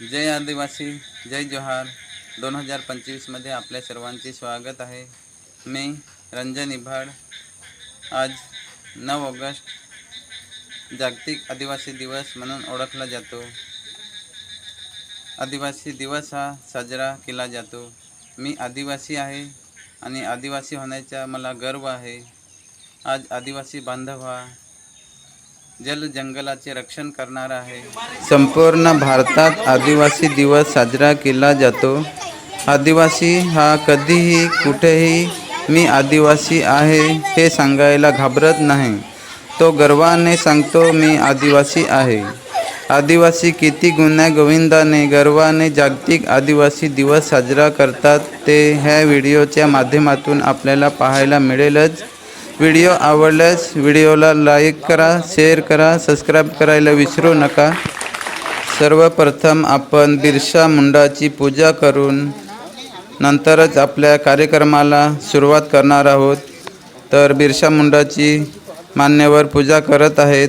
जय आदिवासी जय जोहार. दोन हजार पंचवीसमध्ये आपल्या सर्वांचे स्वागत आहे. मी रंजन इभाड. आज नऊ ऑगस्ट जागतिक आदिवासी दिवस म्हणून ओळखला जातो. आदिवासी दिवस हा साजरा केला जातो. मी आदिवासी आहे आणि आदिवासी होण्याचा मला गर्व आहे. आज आदिवासी बांधव हा जल जंगलाचे रक्षण करणार आहे. संपूर्ण भारतात आदिवासी दिवस साजरा केला जातो. आदिवासी हा कधीही कुठेही मी आदिवासी आहे हे सांगायला घाबरत नाही. तो गर्वाने सांगतो मी आदिवासी आहे. आदिवासी किती गुन्ह्या गोविंदाने गर्वाने जागतिक आदिवासी दिवस साजरा करतात ते ह्या व्हिडिओच्या माध्यमातून आपल्याला पाहायला मिळेलच. व्हिडिओ आवडल्यास व्हिडिओला लाईक करा शेअर करा सबस्क्राईब करायला विसरू नका. सर्वप्रथम आपण बिरसा मुंडाची पूजा करून नंतरच आपल्या कार्यक्रमाला सुरुवात करणार आहोत. तर बिरसा मुंडाची मान्यवर पूजा करत आहेत.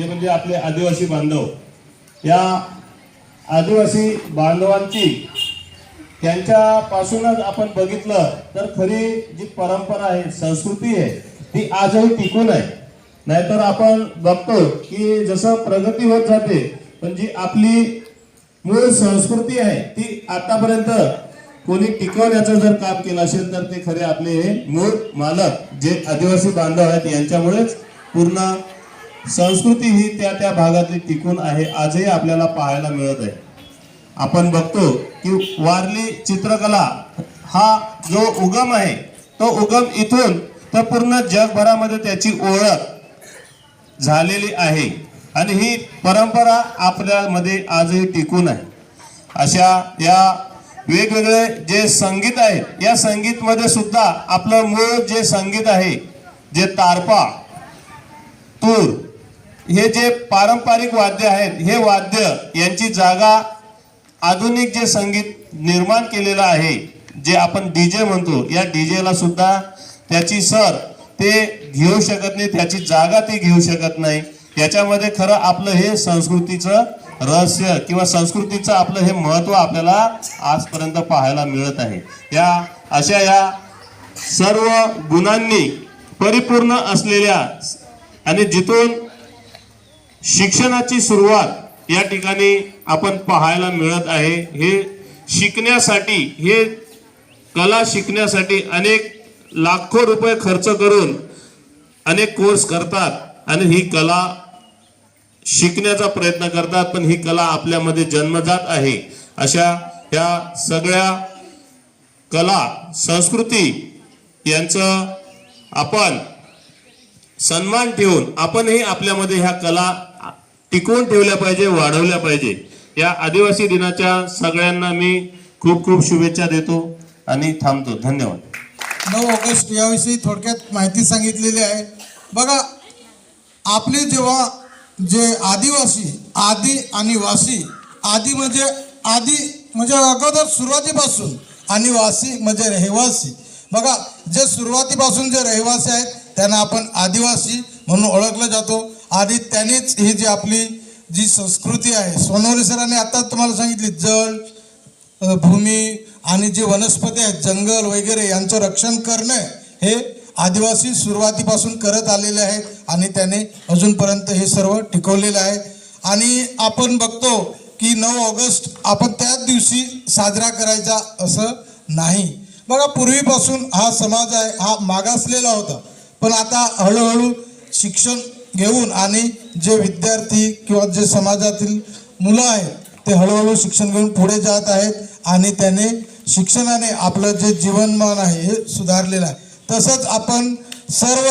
ते म्हणजे आपले आदिवासी बांधव. या आदिवासी बांधवांची त्यांच्यापासूनच आपण बघितलं तर खरी जी परंपरा आहे संस्कृती आहे ती आजही टिकून आहे. नाहीतर आपण बघतो की जसं प्रगती होत जाते पण जी आपली मूळ संस्कृती आहे ती आतापर्यंत कोणी टिकवण्याचं जर काम केलं असेल तर ते खरे आपले हे मूळ मालक जे आदिवासी बांधव आहेत यांच्यामुळेच पूर्ण संस्कृती ही त्या त्या भागातली टिकून आहे आजही आपल्याला पाहायला मिळत आहे. आपण बघतो की वारली चित्रकला हा जो उगम आहे तो उगम इथून तर पूर्ण जगभरामध्ये त्याची ओळख झालेली आहे. आणि ही परंपरा आपल्यामध्ये आजही टिकून आहे. अशा या वेगवेगळे जे संगीत आहे या संगीतमध्ये सुद्धा आपलं मूळ जे संगीत आहे जे तारपा तूर हे जे पारंपरिक वाद्य आहेत हे वाद्य यांची जागा आधुनिक जे संगीत निर्माण केलेलं आहे जे आपण डी जे म्हणतो या डीजेला सुद्धा त्याची सर ते घेऊ शकत नाही त्याची जागा ते घेऊ शकत नाही. याच्यामध्ये खरं आपलं हे संस्कृतीचं रहस्य किंवा संस्कृतीचं आपलं हे महत्त्व आपल्याला आजपर्यंत पाहायला मिळत आहे. या अशा या सर्व गुणांनी परिपूर्ण असलेल्या आणि जिथून शिक्षणाची सुरुवात या ठिकाणी आपण पाहायला मिळत आहे. हे शिकण्यासाठी हे कला शिकण्यासाठी अनेक लाखो रुपये खर्च करून अनेक कोर्स करतात आणि ही कला शिकण्याचा प्रयत्न करतात पण ही कला आपल्यामध्ये जन्मजात आहे. अशा ह्या सगळ्या कला संस्कृती यांचं आपण सन्मान ठेवून आपणही आपल्यामध्ये ह्या कला टिकवून ठेवल्या पाहिजे वाढवल्या पाहिजे. या आदिवासी दिनाच्या सगळ्यांना मी खूप खूप शुभेच्छा देतो आणि थांबतो. धन्यवाद. नऊ ऑगस्ट याविषयी थोडक्यात माहिती सांगितलेली आहे. बघा आपले जेव्हा जे आदिवासी आदी आणि वासी आदी म्हणजे आदी म्हणजे अगोदर सुरुवातीपासून आणि वासी म्हणजे रहिवासी. बघा जे सुरुवातीपासून जे रहिवासी आहेत त्यांना आपण आदिवासी म्हणून ओळखलं जातो. आधी त्यांनीच ही जी आपली जी संस्कृती आहे सोनवणे सरांनी आता तुम्हाला सांगितली जल भूमी आणि जे वनस्पती आहेत जंगल वगैरे यांचं रक्षण करणं हे आदिवासी सुरुवातीपासून करत आलेले आहेत आणि त्याने अजूनपर्यंत हे सर्व टिकवलेलं आहे. आणि आपण बघतो की नऊ ऑगस्ट आपण त्याच दिवशी साजरा करायचा असं नाही. बघा पूर्वीपासून हा समाज आहे हा मागासलेला होता. पण आता हळूहळू शिक्षण घेऊन आणि जे विद्यार्थी किंवा जे समाजातील मुलं आहेत ते हळूहळू शिक्षण घेऊन पुढे जात आहेत आणि त्याने शिक्षणाने आपलं जे जीवनमान आहे हे सुधारलेलं आहे. तसंच आपण सर्व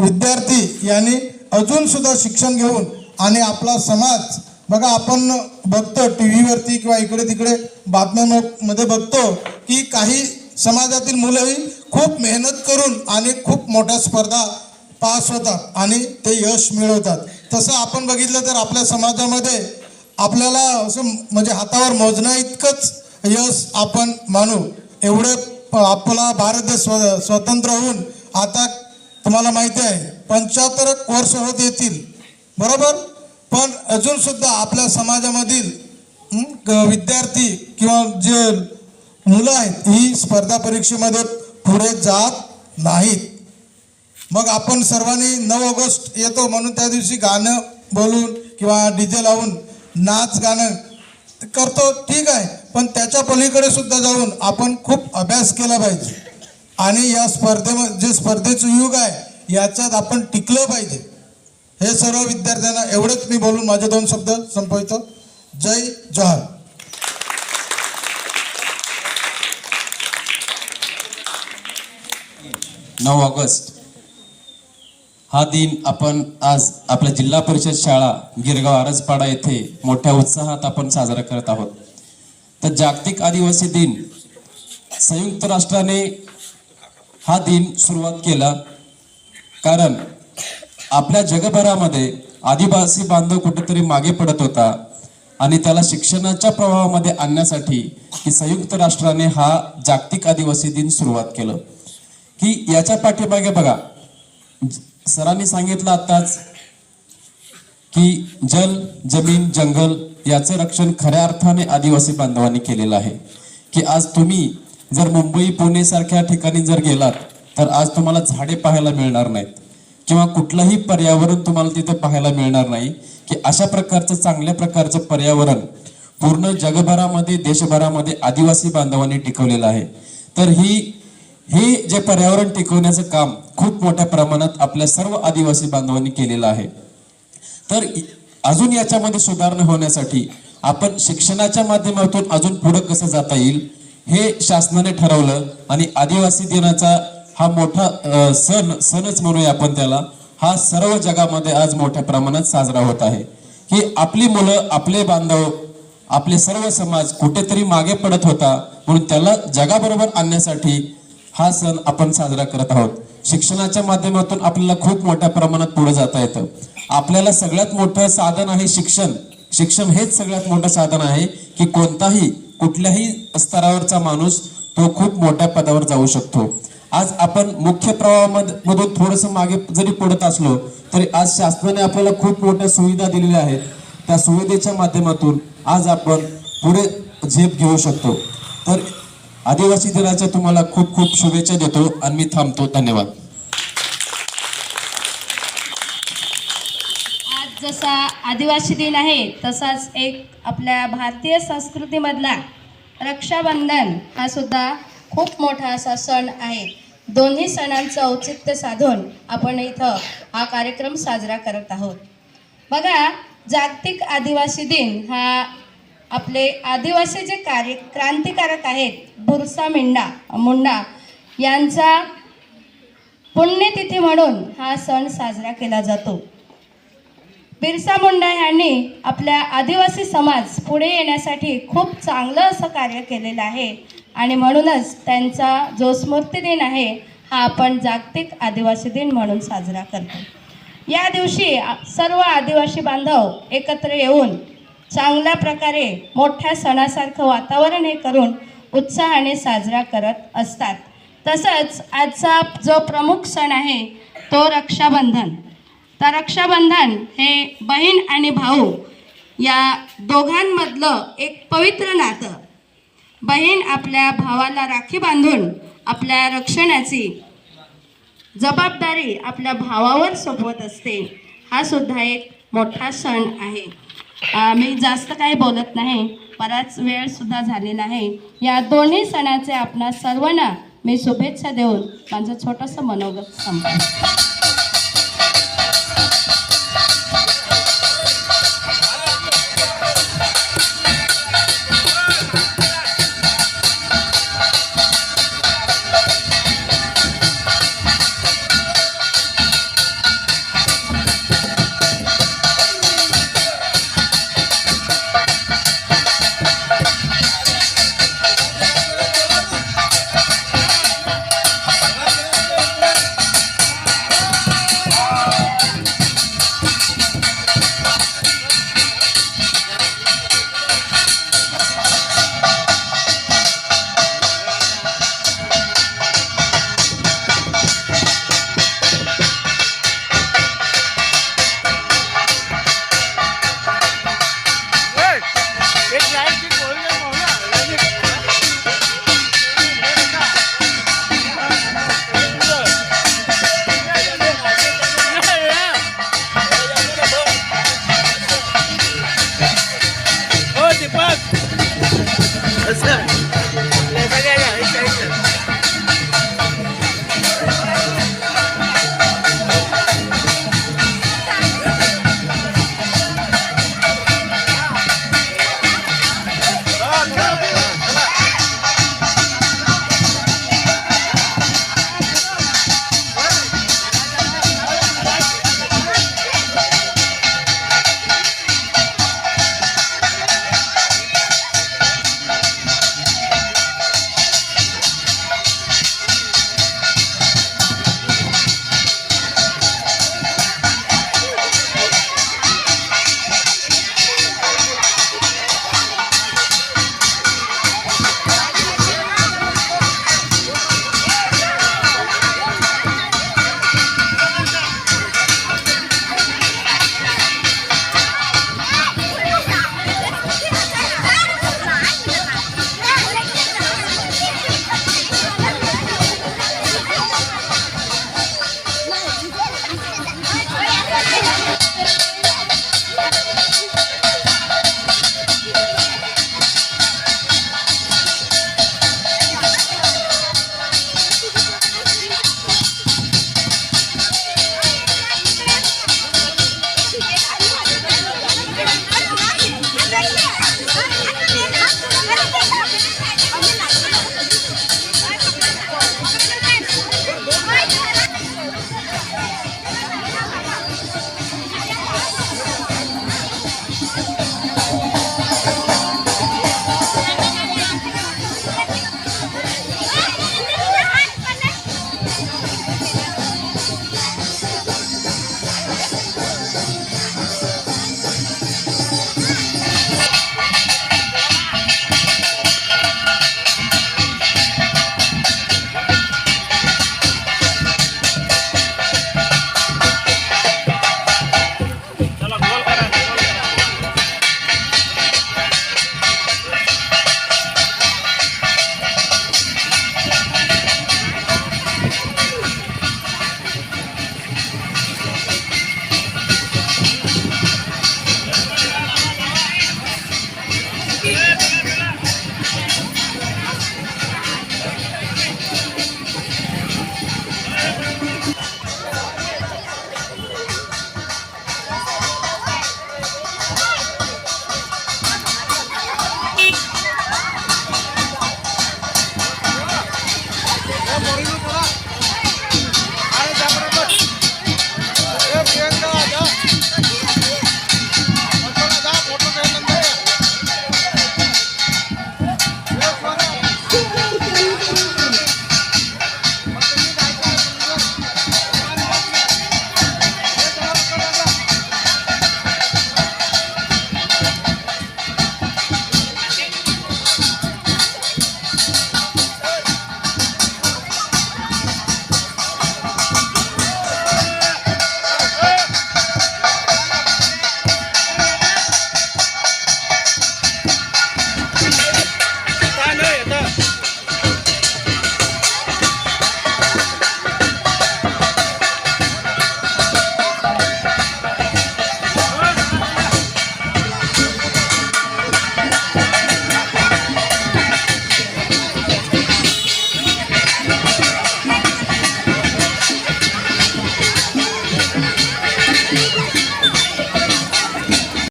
विद्यार्थी यांनी अजूनसुद्धा शिक्षण घेऊन आणि आपला समाज बघा आपण बघतो टी व्हीवरती किंवा इकडे तिकडे बातम्यांमध्ये बघतो की काही समाजातील मुलंही खूप मेहनत करून आणि खूप मोठ्या स्पर्धा पास होतात आणि ते यश मिळवतात. तसं आपण बघितलं तर आपल्या समाजामध्ये आपल्याला असं म्हणजे हातावर मोजण्या इतकंच यश आपण मानू. एवढे प- आपला भारत देश स्व स्वतंत्र होऊन आता तुम्हाला माहिती आहे पंच्याहत्तर वर्ष होत येतील. बरोबर? पण अजूनसुद्धा आपल्या समाजामधील विद्यार्थी किंवा जे मुलं आहेत ही स्पर्धा परीक्षेमध्ये पुढे जात नाहीत. मग आपण सर्वांनी नऊ ऑगस्ट येतो म्हणून त्या दिवशी गाणं बोलून किंवा डीजे लावून नाच गाणं करतो ठीक आहे. पण त्याच्या पलीकडे सुद्धा जाऊन आपण खूप अभ्यास केला पाहिजे. आणि या स्पर्धेमध्ये जे स्पर्धेचं युग आहे याच्यात आपण टिकलं पाहिजे. हे सर्व विद्यार्थ्यांना एवढंच मी बोलून माझे दोन शब्द संपवतो. जय जवाहर नऊ ऑगस्ट. हा दिन आपण आज आपल्या जिल्हा परिषद शाळा गिरगाव आरजपाडा येथे मोठ्या उत्साहात आपण साजरा करत आहोत. तर जागतिक आदिवासी दिन संयुक्त राष्ट्राने हा दिन सुरुवात केला. कारण आपल्या जगभरामध्ये आदिवासी बांधव कुठेतरी मागे पडत होता आणि त्याला शिक्षणाच्या प्रभावामध्ये आणण्यासाठी की संयुक्त राष्ट्राने हा जागतिक आदिवासी दिन सुरुवात केलं. की याच्या पाठीमागे बघा सरांनी सांगितलं आताच की जल जमीन जंगल याचं रक्षण खऱ्या अर्थाने आदिवासी बांधवांनी केलेलं आहे. की आज तुम्ही जर मुंबई पुणे सारख्या ठिकाणी जर गेलात तर आज तुम्हाला झाडे पाहायला मिळणार नाहीत. किंवा कुठलंही पर्यावरण तुम्हाला तिथं पाहायला मिळणार नाही की अशा प्रकारचं चांगल्या प्रकारचं पर्यावरण पूर्ण जगभरामध्ये देशभरामध्ये आदिवासी बांधवांनी टिकवलेलं आहे. तर ही हे जे पर्यावरण टिकवण्याचं काम खूप मोठ्या प्रमाणात आपल्या सर्व आदिवासी बांधवांनी केलेलं आहे. तर अजून याच्यामध्ये सुधारणा होण्यासाठी आपण शिक्षणाच्या माध्यमातून अजून पुढे कसं जाता येईल हे शासनाने ठरवलं आणि आदिवासी दिनाचा हा मोठा सण सणच म्हणूया आपण त्याला हा सर्व जगामध्ये आज मोठ्या प्रमाणात साजरा होत आहे. की आपली मुलं आपले बांधव आपले सर्व समाज कुठेतरी मागे पडत होता म्हणून त्याला जगाबरोबर आणण्यासाठी हा सण आपण साजरा करत आहोत. शिक्षणाच्या माध्यमातून आपल्याला खूप मोठ्या प्रमाणात पुढे जाता येतं. आपल्याला सगळ्यात मोठं साधन आहे शिक्षण. शिक्षण हेच सगळ्यात मोठं साधन आहे की कोणताही कुठल्याही स्तरावरचा माणूस तो खूप मोठ्या पदावर जाऊ शकतो. आज आपण मुख्य प्रवाहामधून थोडंसं मागे जरी पडत असलो तरी आज शासनाने आपल्याला खूप मोठ्या सुविधा दिलेल्या आहेत. त्या सुविधेच्या माध्यमातून आज आपण पुढे झेप घेऊ शकतो. तर आदिवासी दिनाच्या तुम्हाला खूप खूप शुभेच्छा देतो आणि मी थांबतो. धन्यवाद. आज जसा आदिवासी दिन आहे तसाच एक आपल्या भारतीय संस्कृतीमधला रक्षाबंधन हा सुद्धा खूप मोठा असा सण आहे. दोन्ही सणांचं औचित्य साधून आपण इथं हा कार्यक्रम साजरा करत आहोत. बघा जागतिक आदिवासी दिन हा आपले आदिवासी जे कार्य क्रांतिकारक आहेत बुरसा मिंडा मुंडा यांचा पुण्यतिथी म्हणून हा सण साजरा केला जातो. बिरसा मुंडा यांनी आपल्या आदिवासी समाज पुढे येण्यासाठी खूप चांगलं असं कार्य केलेलं आहे आणि म्हणूनच त्यांचा जो स्मृतिदिन आहे हा आपण जागतिक आदिवासी दिन म्हणून साजरा करतो. या दिवशी सर्व आदिवासी बांधव एकत्र येऊन चांगल्या प्रकारे मोठ्या सणासारखं वातावरण हे करून उत्साहाने साजरा करत असतात. तसंच आजचा जो प्रमुख सण आहे तो रक्षाबंधन. तर रक्षाबंधन हे बहीण आणि भाऊ या दोघांमधलं एक पवित्र नातं. बहीण आपल्या भावाला राखी बांधून आपल्या रक्षणाची जबाबदारी आपल्या भावावर सोपवत असते. हा सुद्धा एक मोठा सण आहे. मी जास्त काही बोलत नाही. बराच वेळ सुद्धा झालेला आहे. या दोन्ही सणाचे आपणा सर्वांना मी शुभेच्छा देऊन माझं छोटंसं मनोगत संपवते.